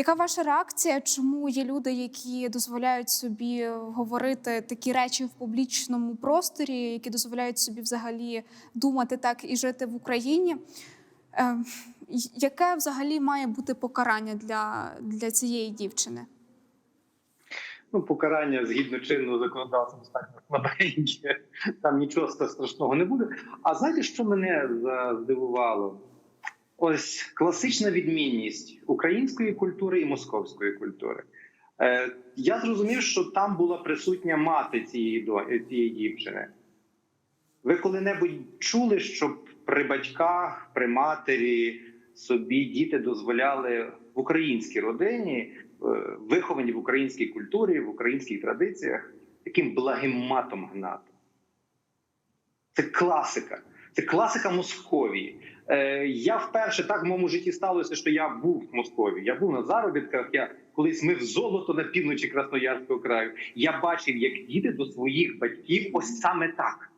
Яка ваша реакція? Чому є люди, які дозволяють собі говорити такі речі в публічному просторі, які дозволяють собі взагалі думати так і жити в Україні? Е, Яке взагалі має бути покарання для, для цієї дівчини? Ну, покарання згідно чинного законодавства достатньо слабеньке, там нічого страшного не буде. А знаєте, що мене здивувало? Ось класична відмінність української культури і московської культури. Е, я зрозумів, що там була присутня мати цієї, цієї дівчини. Ви коли-небудь чули, щоб при батьках, при матері собі діти дозволяли в українській родині, е, виховані в українській культурі, в українських традиціях, таким благим матом гнати? Це класика. Це класика Московії. Е, я вперше так в моєму житті сталося, що я був в Московії. Я був на заробітках. Я колись мив золото на півночі Красноярського краю. Я бачив, як діти до своїх батьків ось саме так.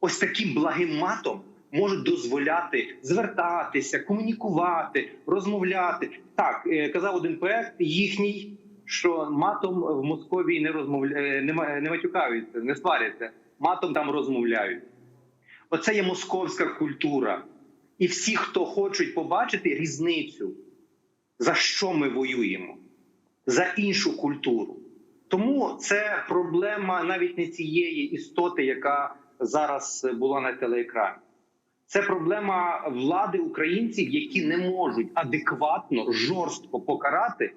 Ось таким благим матом можуть дозволяти звертатися, комунікувати, розмовляти. Так е, казав один поет їхній, що матом в Московії не розмовляє, ма- не матюкаються, не сваряться. Матом там розмовляють. Оце є московська культура. І всі, хто хочуть побачити різницю, за що ми воюємо, за іншу культуру. Тому це проблема навіть не цієї істоти, яка зараз була на телеекрані. Це проблема влади українців, які не можуть адекватно, жорстко покарати,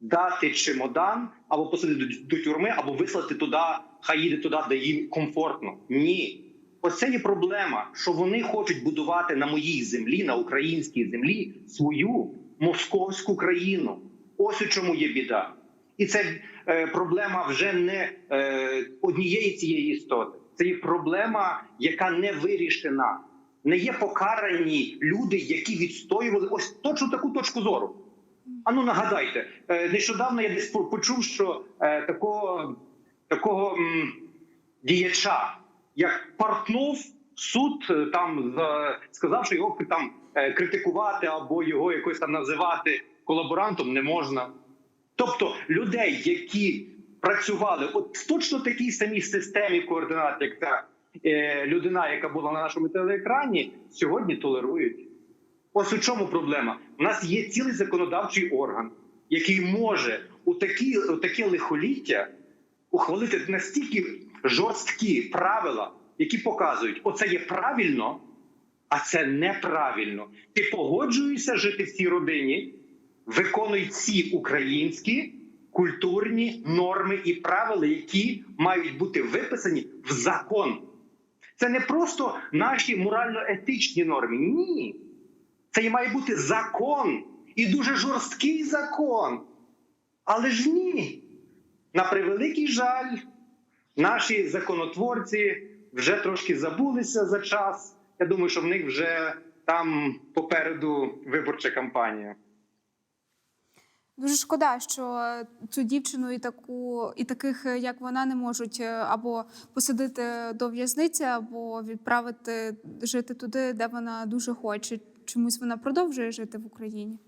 дати чемодан або посадити до, тюрми, або вислати туди, хай їде туди, де їм комфортно. Ні. Ось це є проблема, що вони хочуть будувати на моїй землі, на українській землі, свою московську країну. Ось у чому є біда. І це е, проблема вже не е, однієї цієї істоти. Це є проблема, яка не вирішена. Не є покарані люди, які відстоювали ось точно таку точку зору. Ану, нагадайте, е, нещодавно я десь почув, що е, такого, такого м, діяча, як Портнов, суд е, там за- сказав, що його там е, критикувати або його якось там називати колаборантом не можна. Тобто людей, які працювали от в точно такій самій системі координат, як та е, людина, яка була на нашому телеекрані, сьогодні толерують. Ось у чому проблема. У нас є цілий законодавчий орган, який може у такі, у таке лихоліття ухвалити настільки жорсткі правила, які показують, оце є правильно, а це неправильно. Ти погоджуєшся жити в цій родині, виконуй ці українські культурні норми і правила, які мають бути виписані в закон. Це не просто наші морально-етичні норми. Ні. Це має бути закон і дуже жорсткий закон. Але ж ні. На превеликий жаль, наші законотворці вже трошки забулися за час. Я думаю, що в них вже там попереду виборча кампанія. Дуже шкода, що цю дівчину і таку, і таких, як вона, не можуть е, або посадити до в'язниці, або відправити жити туди, де вона дуже хоче. Чомусь вона продовжує жити в Україні.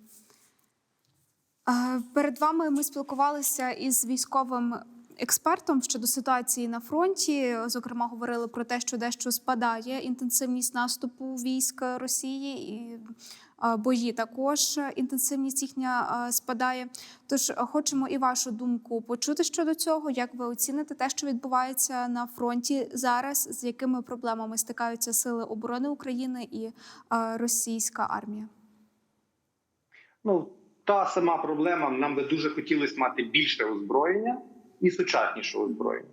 Е, Перед вами ми спілкувалися із військовим експертом щодо ситуації на фронті. Зокрема, говорили про те, що дещо спадає інтенсивність наступу військ Росії і бої також інтенсивність їхня спадає. Тож хочемо і вашу думку почути щодо цього. Як ви оціните те, що відбувається на фронті зараз, з якими проблемами стикаються сили оборони України і російська армія? Ну, та сама проблема. Нам би дуже хотілося мати більше озброєння і сучасніше озброєння.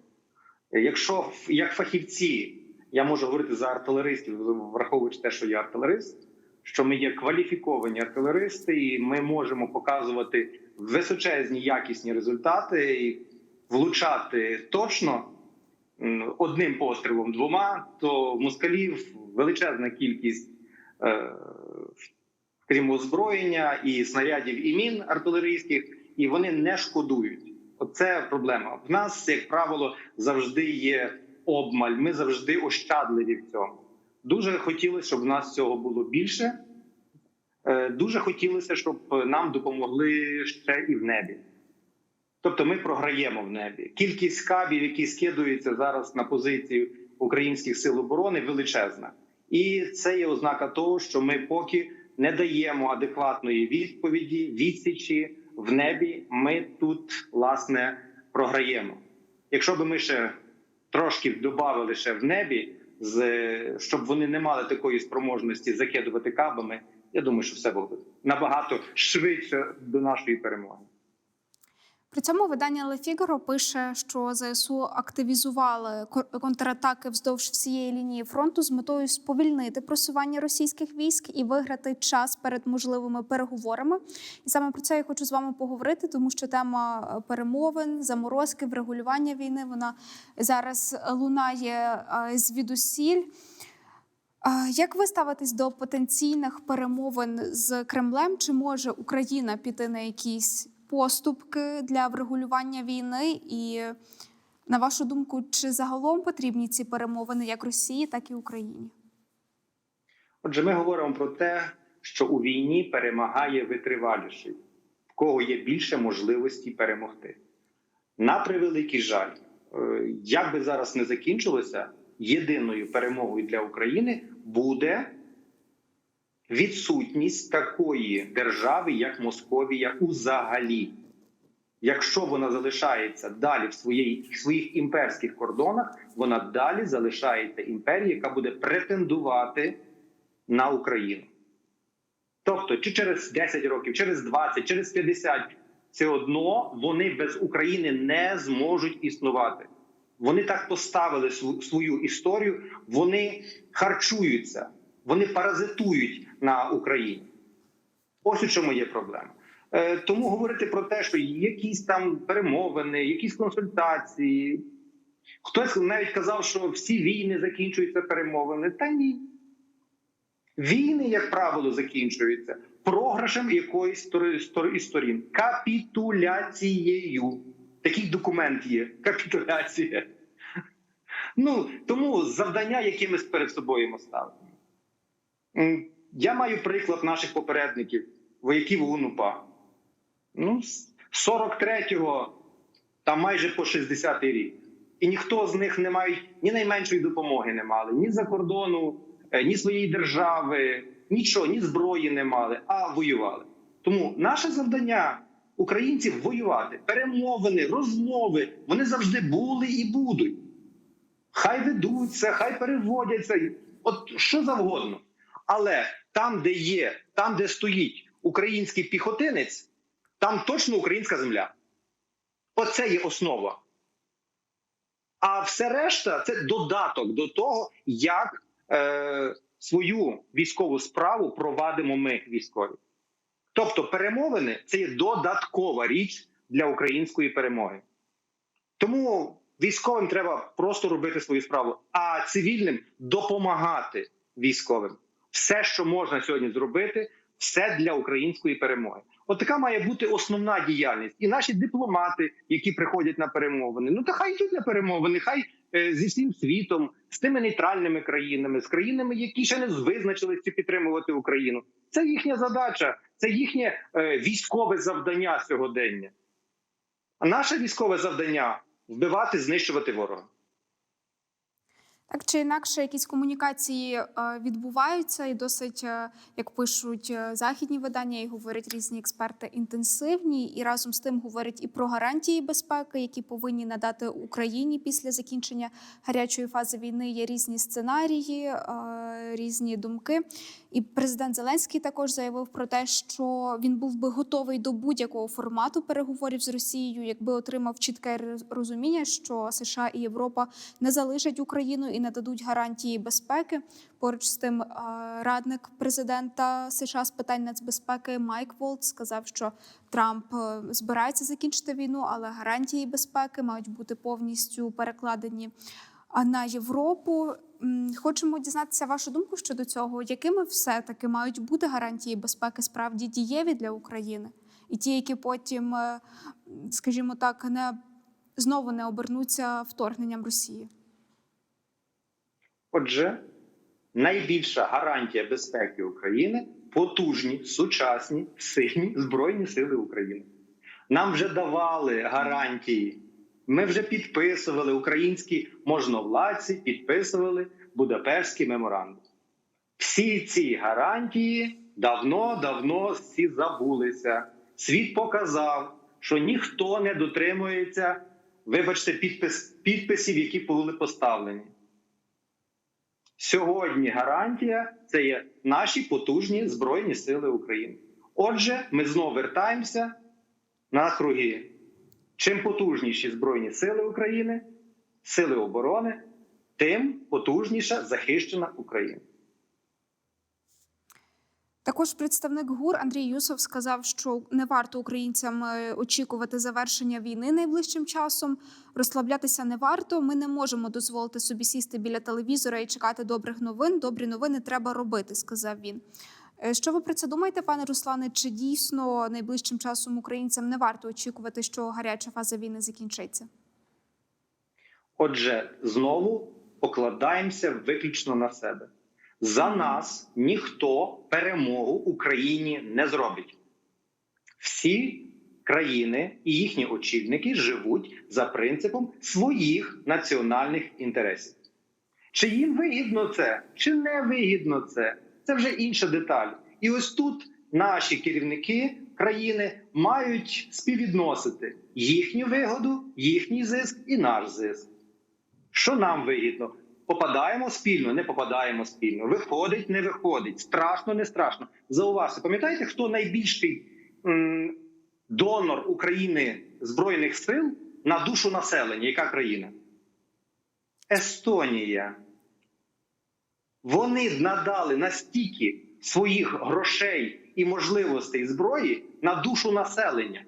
Якщо як фахівці, я можу говорити за артилеристів, враховуючи те, що я артилерист, що ми є кваліфіковані артилеристи, і ми можемо показувати височезні якісні результати і влучати точно одним пострілом двома, то москалів величезна кількість. е, крім озброєння і снарядів і мін артилерійських, і вони не шкодують. Оце проблема. В нас, як правило, завжди є обмаль. Ми завжди ощадливі в цьому. Дуже хотілося, щоб в нас цього було більше. Е, Дуже хотілося, щоб нам допомогли ще і в небі. Тобто ми програємо в небі. Кількість кабів, які скидуються зараз на позицію українських сил оборони, величезна. І це є ознака того, що ми поки не даємо адекватної відповіді, відсічі в небі. Ми тут власне програємо. Якщо би ми ще трошки додали ще в небі, з щоб вони не мали такої спроможності закидувати кабами, я думаю, що все було набагато швидше до нашої перемоги. При цьому видання Le Figaro пише, що ЗСУ активізували контратаки вздовж всієї лінії фронту з метою сповільнити просування російських військ і виграти час перед можливими переговорами. І саме про це я хочу з вами поговорити, тому що тема е, перемовин, заморозки, врегулювання війни вона зараз лунає е, звідусіль. Як ви ставитесь до потенційних перемовин з Кремлем? Чи може Україна піти на якісь поступки для врегулювання війни? І на вашу думку, чи загалом потрібні ці перемовини як Росії, так і Україні? Отже, ми говоримо про те, що у війні перемагає витриваліший, в кого є більше можливості перемогти. На превеликий жаль, е, як би зараз не закінчилося, єдиною перемогою для України буде відсутність такої держави, як Московія, узагалі. Якщо вона залишається далі в своїй в своїх імперських кордонах, вона далі залишається імперією, яка буде претендувати на Україну. Тобто, чи через 10 років, через 20, через 50, все одно вони без України не зможуть існувати. Вони так поставили свою історію, вони харчуються, вони паразитують на Україні. Ось у чому є проблема. Е, Тому говорити про те, що якісь там перемовини, якісь консультації. Хтось навіть казав, що всі війни закінчуються перемовини. Та ні. Війни, як правило, закінчуються програшем якоїсь із сторін, капітуляцією. Такий документ є капітуляція. Ну тому завдання, які ми перед собою ставимо. Я маю приклад наших попередників, вояків УНУПА. Ну, з 43-го та майже по 60-й рік. І ніхто з них не мають ні найменшої допомоги не мали, ні за кордону, е, ні своєї держави, нічого, ні зброї не мали, а воювали. Тому наше завдання українців воювати, перемовини, розмови вони завжди були і будуть. Хай ведуться, хай переводяться, от що завгодно. Але там, де є, там, де стоїть український піхотинець, там точно українська земля. Оце є основа. А все решта це додаток до того, як е, свою військову справу провадимо ми військові. Тобто, перемовини це є додаткова річ для української перемоги. Тому військовим треба просто робити свою справу, а цивільним допомагати військовим. Все, що можна сьогодні зробити, все для української перемоги. От така має бути основна діяльність. І наші дипломати, які приходять на перемовини, ну та хай йдуть на перемовини, хай е, зі всім світом, з тими нейтральними країнами, з країнами, які ще не визначились чи підтримувати Україну. Це їхня задача, це їхнє е, військове завдання сьогодення. А наше військове завдання вбивати, знищувати ворога. Так чи інакше, якісь комунікації е, відбуваються, і досить, е, як пишуть е, західні видання, і говорять різні експерти, інтенсивні, і разом з тим говорять і про гарантії безпеки, які повинні надати Україні після закінчення гарячої фази війни. Є різні сценарії, різні думки. І президент Зеленський також заявив про те, що він був би готовий до будь-якого формату переговорів з Росією, якби отримав чітке розуміння, що США і Європа не залишать Україну і не дадуть гарантії безпеки. Поруч з тим, радник президента США з питань нацбезпеки Майк Волт сказав, що Трамп е, збирається закінчити війну, але гарантії безпеки мають бути повністю перекладені на Європу. Хочемо дізнатися вашу думку щодо цього, якими все таки мають бути гарантії безпеки справді дієві для України, і ті, які потім, е, скажімо так, не знову не обернуться вторгненням Росії. Отже, найбільша гарантія безпеки України потужні, сучасні, сильні збройні сили України. Нам вже давали гарантії. Ми вже підписували українські можновладці, підписували Будапештський меморандум. Всі ці гарантії давно-давно всі забулися. Світ показав, що ніхто не дотримується, вибачте, підпис, підписів, які були поставлені. Сьогодні гарантія це є наші потужні Збройні Сили України. Отже, ми знову вертаємося на круги. Чим потужніші Збройні Сили України, сили оборони, тим потужніша захищена Україна. Також представник ГУР Андрій Юсов сказав, що не варто українцям е, очікувати завершення війни найближчим часом. Розслаблятися не варто. Ми не можемо дозволити собі сісти біля телевізора і чекати добрих новин. Добрі новини треба робити, сказав він. Е, Що ви про це думаєте, пане Руслане? Чи дійсно найближчим часом українцям не варто очікувати, що гаряча фаза війни закінчиться? Отже, знову покладаємося виключно на себе. За нас ніхто перемогу Україні не зробить. Всі країни і їхні очільники живуть за принципом своїх національних інтересів. Чи їм вигідно це, чи не вигідно це, це вже інша деталь. І ось тут наші керівники країни мають співвідносити їхню вигоду, їхній зиск і наш зиск. Що нам вигідно? Попадаємо спільно, не попадаємо спільно. Виходить, не виходить. Страшно, не страшно. Зауважте, пам'ятаєте, хто найбільший м, донор України Збройних сил на душу населення? Яка країна? Естонія. Вони надали настільки своїх грошей і можливостей зброї на душу населення,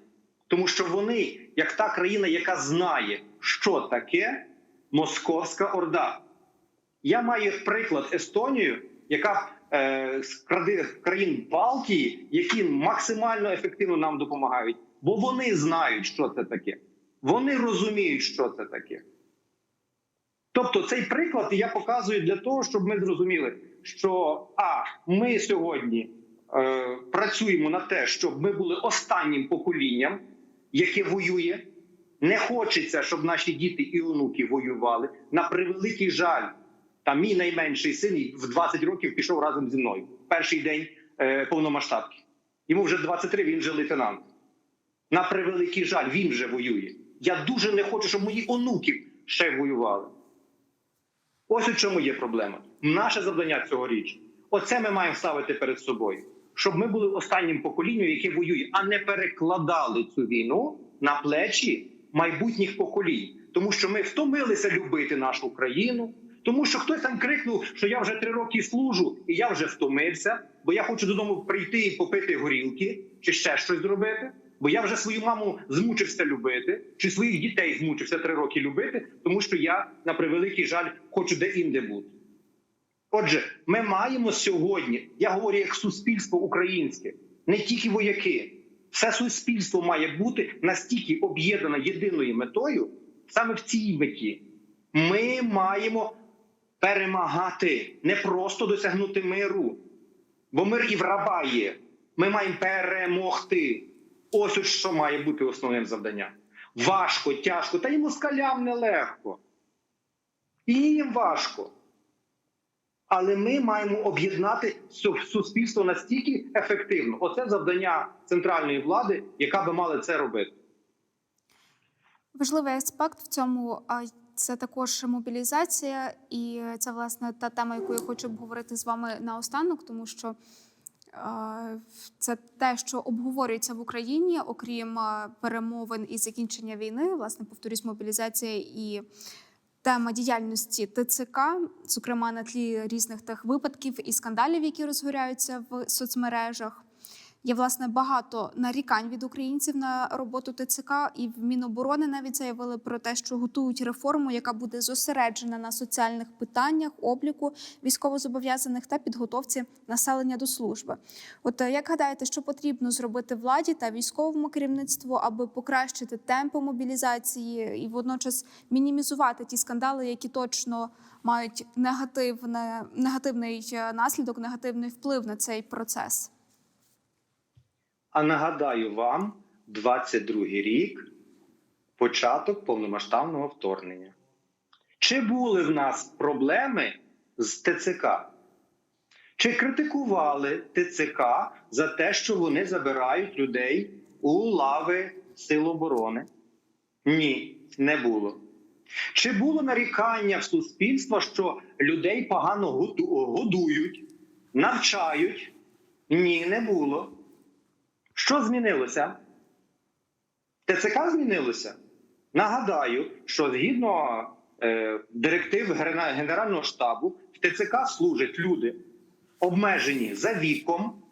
тому що вони, як та країна, яка знає, що таке Московська Орда. Я маю приклад Естонію, яка е, країн Балтії, які максимально ефективно нам допомагають, бо вони знають, що це таке. Вони розуміють, що це таке. Тобто, цей приклад я показую для того, щоб ми зрозуміли, що а ми сьогодні е, працюємо на те, щоб ми були останнім поколінням, яке воює. Не хочеться, щоб наші діти і онуки воювали. На превеликий жаль, там мій найменший син в 20 років пішов разом зі мною. Перший день е, повномасштабки. Йому вже 23, він вже лейтенант. На превеликий жаль, він вже воює. Я дуже не хочу, щоб мої онуки ще воювали. Ось у чому є проблема. Наше завдання цьогоріч. Оце ми маємо ставити перед собою, щоб ми були останнім поколінням, яке воює, а не перекладали цю війну на плечі майбутніх поколінь. Тому що ми втомилися любити нашу країну, тому що хтось там крикнув, що я вже три роки служу, і я вже втомився, бо я хочу додому прийти і попити горілки чи ще щось зробити. Бо я вже свою маму змучився любити, чи своїх дітей змучився три роки любити, тому що я на превеликий жаль хочу де-інде бути. Отже, ми маємо сьогодні, я говорю як суспільство українське, не тільки вояки. Все суспільство має бути настільки об'єднане єдиною метою, саме в цій меті. Ми маємо перемагати, не просто досягнути миру, бо мир і в раба є. Ми маємо перемогти. Ось що має бути основним завданням. Важко, тяжко, та й москалям нелегко. І їм важко. Але ми маємо об'єднати суспільство настільки ефективно. Оце завдання центральної влади, яка би мала це робити. Важливий аспект в цьому це також мобілізація, і це власне та тема, яку я хочу обговорити з вами наостанок, тому що це те, що обговорюється в Україні, окрім е, перемовин і закінчення війни, власне, повторюсь, мобілізація і тема діяльності ТЦК, зокрема на тлі різних тих випадків і скандалів, які розгоряються в соцмережах. Є власне багато нарікань від українців на роботу ТЦК, і в Міноборони навіть заявили про те, що готують реформу, яка буде зосереджена на соціальних питаннях, обліку військовозобов'язаних та підготовці населення до служби. От е, як гадаєте, що потрібно зробити владі та військовому керівництву, аби покращити темпи мобілізації і водночас мінімізувати ті скандали, які точно мають негативне, негативний е, наслідок, негативний вплив на цей процес? А нагадаю вам, 22-й рік початок повномасштабного вторгнення. Чи були в нас проблеми з ТЦК? Чи критикували ТЦК за те, що вони забирають людей у лави Сил оборони? Ні, не було. Чи було нарікання в суспільства, що людей погано годують, навчають? Ні, не було. Що змінилося? ТЦК змінилося? Нагадаю, що згідно е, директив Генерального штабу в ТЦК служать люди, обмежені за віком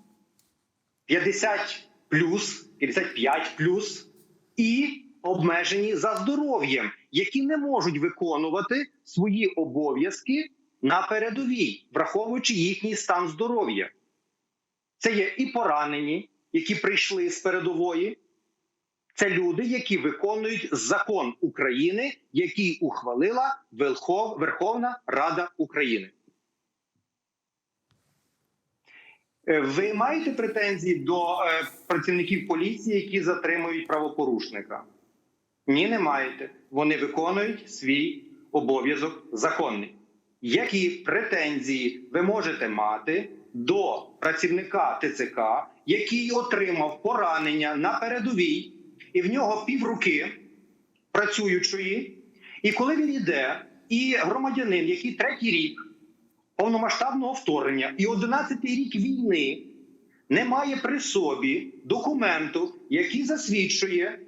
50 плюс, 55 плюс і обмежені за здоров'ям, які не можуть виконувати свої обов'язки на передовій, враховуючи їхній стан здоров'я. Це є і поранені, які прийшли з передової. Це люди, які виконують закон України, який ухвалила Верховна Рада України. Е, Ви маєте претензії до е, працівників поліції, які затримують правопорушника? Ні, не маєте. Вони виконують свій обов'язок законний. Які претензії ви можете мати до працівника ТЦК, який отримав поранення на передовій, і в нього півруки працюючої, і коли він йде, і громадянин, який третій рік повномасштабного вторгнення і 11-й рік війни не має при собі документу, який засвідчує,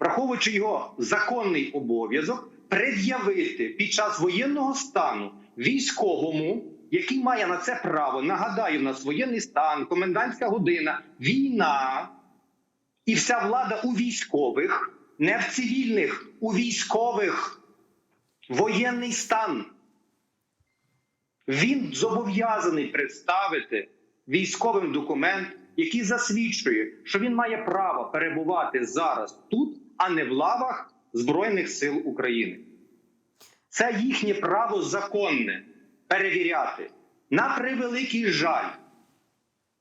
враховуючи його законний обов'язок, пред'явити під час воєнного стану військовому, який має на це право. Нагадаю, в нас воєнний стан, комендантська година, війна, і вся влада у військових, не в цивільних, у військових. Воєнний стан. Він зобов'язаний представити військовим документ, який засвідчує, що він має право перебувати зараз тут, а не в лавах Збройних сил України. Це їхнє право законне перевіряти. На превеликий жаль.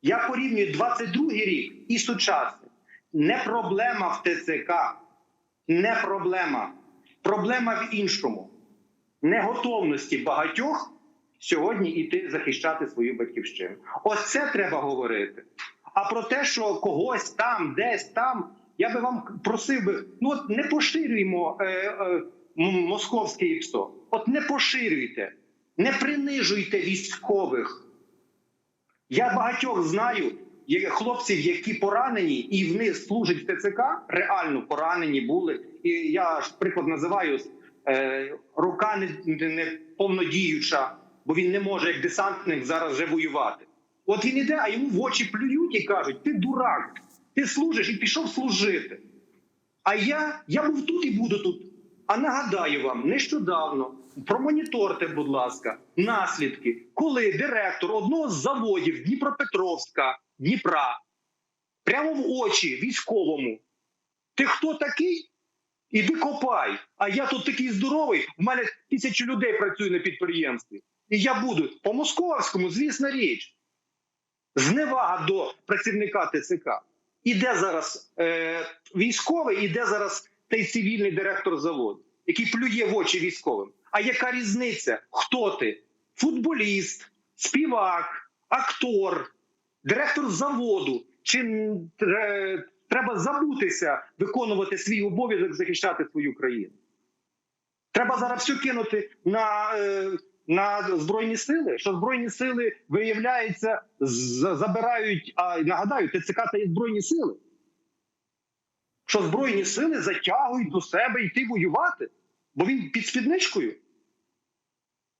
Я порівнюю 22-й рік і сучасний. Не проблема в ТЦК, не проблема. Проблема в іншому. Неготовності багатьох сьогодні йти захищати свою батьківщину. Ось це треба говорити. А про те, що когось там, десь там, я би вам просив би, ну от не поширюємо е, е, м- московське ІПСО. От не поширюйте, не принижуйте військових. Я багатьох знаю хлопців, які поранені, і вони служать в ТЦК, реально поранені були. І я ж приклад називаю е, рука не, не повнодіюча, бо він не може як десантник зараз вже воювати. От він іде, а йому в очі плюють і кажуть: ти дурак, ти служиш і пішов служити. А я, я був тут і буду тут. А нагадаю вам, нещодавно промоніторте, будь ласка, наслідки, коли директор одного з заводів Дніпропетровська, Дніпра, прямо в очі військовому. Ти хто такий? Іди копай. А я тут такий здоровий. В мене тисячі людей працює на підприємстві. І я буду по московському, звісна річ. Зневага до працівника ТЦК. Іде зараз е, військовий, іде зараз той цивільний директор заводу, який плює в очі військовим. А яка різниця? Хто ти? Футболіст, співак, актор, директор заводу. Чи треба забутися виконувати свій обов'язок захищати свою країну? Треба зараз все кинути на, е, на збройні сили, що збройні сили виявляється, забирають. А нагадаю, ТЦК та є збройні сили. Що збройні сили затягують до себе йти воювати, бо він під спідничкою.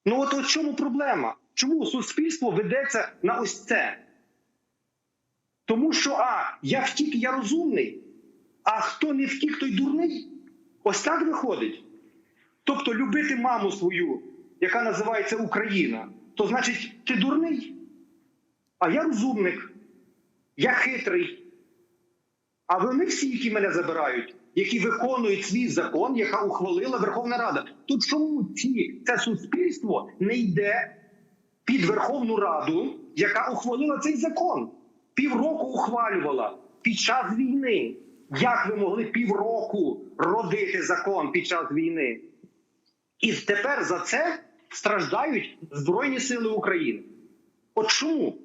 Ну от от чому проблема? Чому суспільство ведеться на ось це? Тому що а, я втік, я розумний, а хто не втік, той дурний. Ось так виходить. Тобто любити маму свою, яка називається Україна, то значить ти дурний. А я розумник, я хитрий. А вони всі, які мене забирають, які виконують свій закон, яка ухвалила Верховна Рада. То чому ці, це суспільство не йде під Верховну Раду, яка ухвалила цей закон? Півроку ухвалювала. під час війни. Як ви могли півроку родити закон під час війни? І тепер за це страждають Збройні Сили України. От чому?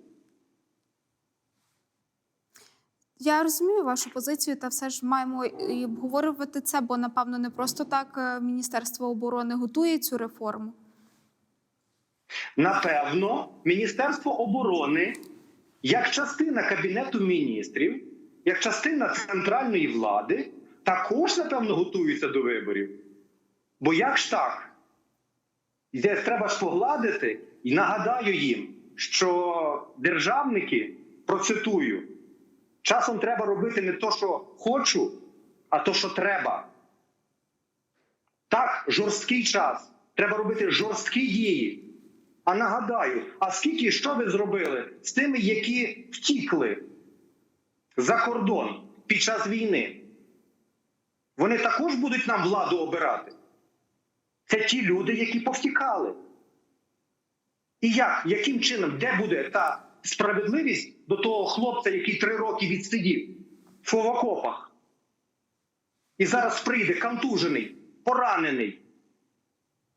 Я розумію вашу позицію, та все ж маємо і обговорювати це, бо напевно не просто так е, Міністерство оборони готує цю реформу. Напевно, Міністерство оборони, як частина Кабінету міністрів, як частина центральної влади, також, напевно, готуються до виборів. Бо як ж так? Де треба ж погладити і нагадаю їм, що державники, процитую, часом треба робити не то, що хочу, а то, що треба. Так, жорсткий час. Треба робити жорсткі дії. А нагадаю, а скільки що ви зробили з тими, які втікли за кордон під час війни? Вони також будуть нам владу обирати. Це ті люди, які повтікали. І як, яким чином, де буде та справедливість до того хлопця, який три роки відсидів в окопах? І зараз прийде контужений, поранений.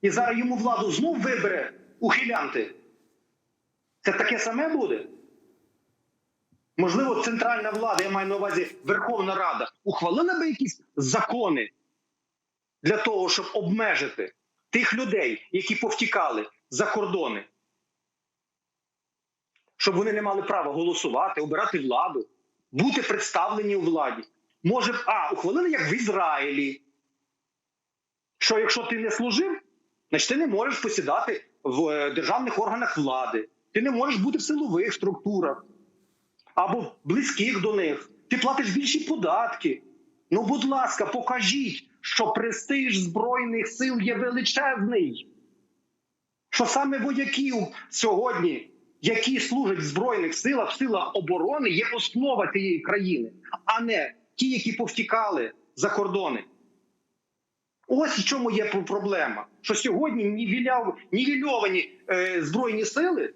І зараз йому владу знов вибере ухилянти. Це таке саме буде? Можливо, центральна влада, я маю на увазі Верховна Рада, ухвалила би якісь закони для того, щоб обмежити тих людей, які повтікали за кордони, щоб вони не мали права голосувати, обирати владу, бути представлені у владі. Може, а, ухвалили як в Ізраїлі. Що якщо ти не служив, значить ти не можеш посідати в е, державних органах влади, ти не можеш бути в силових структурах або близьких до них. Ти платиш більші податки. Ну, будь ласка, покажіть, що престиж Збройних сил є величезний. Що саме вояків сьогодні, які служать в Збройних силах, в силах оборони, є основа цієї країни, а не ті, які повтікали за кордони. Ось в чому є проблема. Що сьогодні нівіляв, нівельовані е, Збройні сили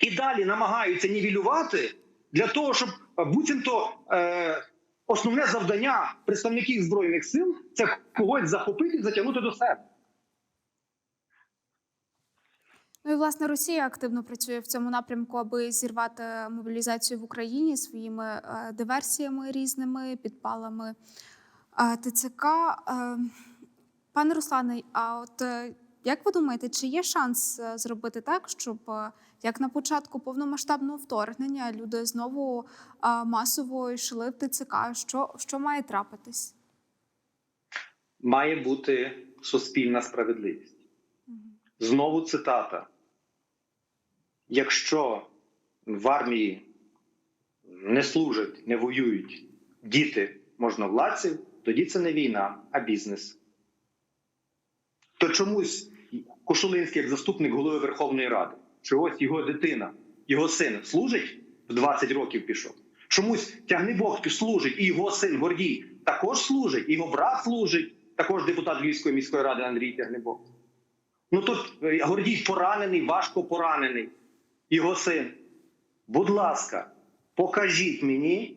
і далі намагаються нівелювати для того, щоб е, буцімто е, основне завдання представників Збройних сил це когось захопити і затягнути до себе. Ну і власне Росія активно працює в цьому напрямку, аби зірвати мобілізацію в Україні своїми е, диверсіями різними, підпалами е, ТЦК. Е, Пане Руслане, а от як ви думаєте, чи є шанс зробити так, щоб як на початку повномасштабного вторгнення люди знову масово йшли в ТЦК? Що, що має трапитись? Має бути суспільна справедливість. Знову цитата: якщо в армії не служать, не воюють діти можновладців, тоді це не війна, а бізнес. То чомусь Кошулинський, як заступник голови Верховної Ради, що ось його дитина, його син служить в 20 років пішов. Чомусь Тягнибок служить, і його син Гордій також служить, і його брат служить, також депутат Львівської міської ради Андрій Тягнибок. Ну тут е, Гордій поранений, важко поранений, його син. Будь ласка, покажіть мені,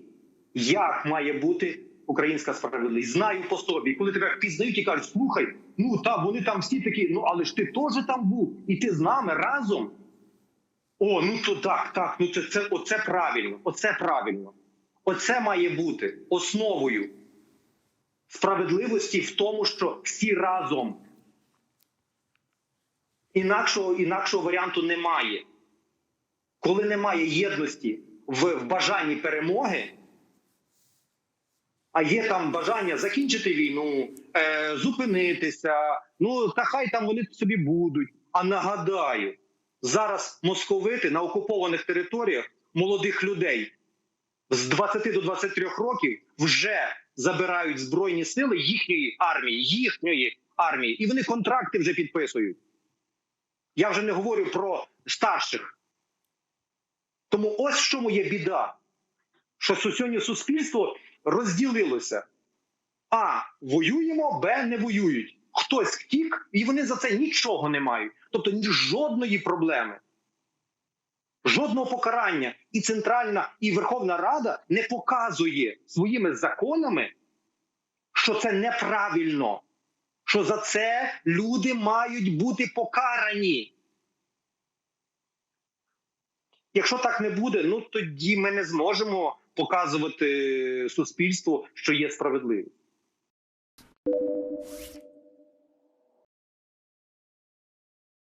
як має бути українська справедливість. Знаю по собі. Коли тебе впізнають і кажуть, слухай, ну та вони там всі такі, ну але ж ти теж там був, і ти з нами разом. О, ну то так, так, ну це, це оце правильно, оце правильно. Оце має бути основою справедливості в тому, що всі разом. Інакшого, інакшого варіанту немає. Коли немає єдності в, в бажанні перемоги, а є там бажання закінчити війну, е, зупинитися, ну та хай там вони собі будуть. А нагадаю, зараз московити на окупованих територіях молодих людей з 20 до 23 років вже забирають збройні сили їхньої армії, їхньої армії, і вони контракти вже підписують. Я вже не говорю про старших. Тому ось в чому є біда, що сьогодні суспільство розділилося. А воюємо, Б не воюють. Хтось втік, і вони за це нічого не мають. Тобто ні жодної проблеми. Жодного покарання. І Центральна, і Верховна Рада не показує своїми законами, що це неправильно, що за це люди мають бути покарані. Якщо так не буде, ну тоді ми не зможемо показувати суспільству, що є справедливість.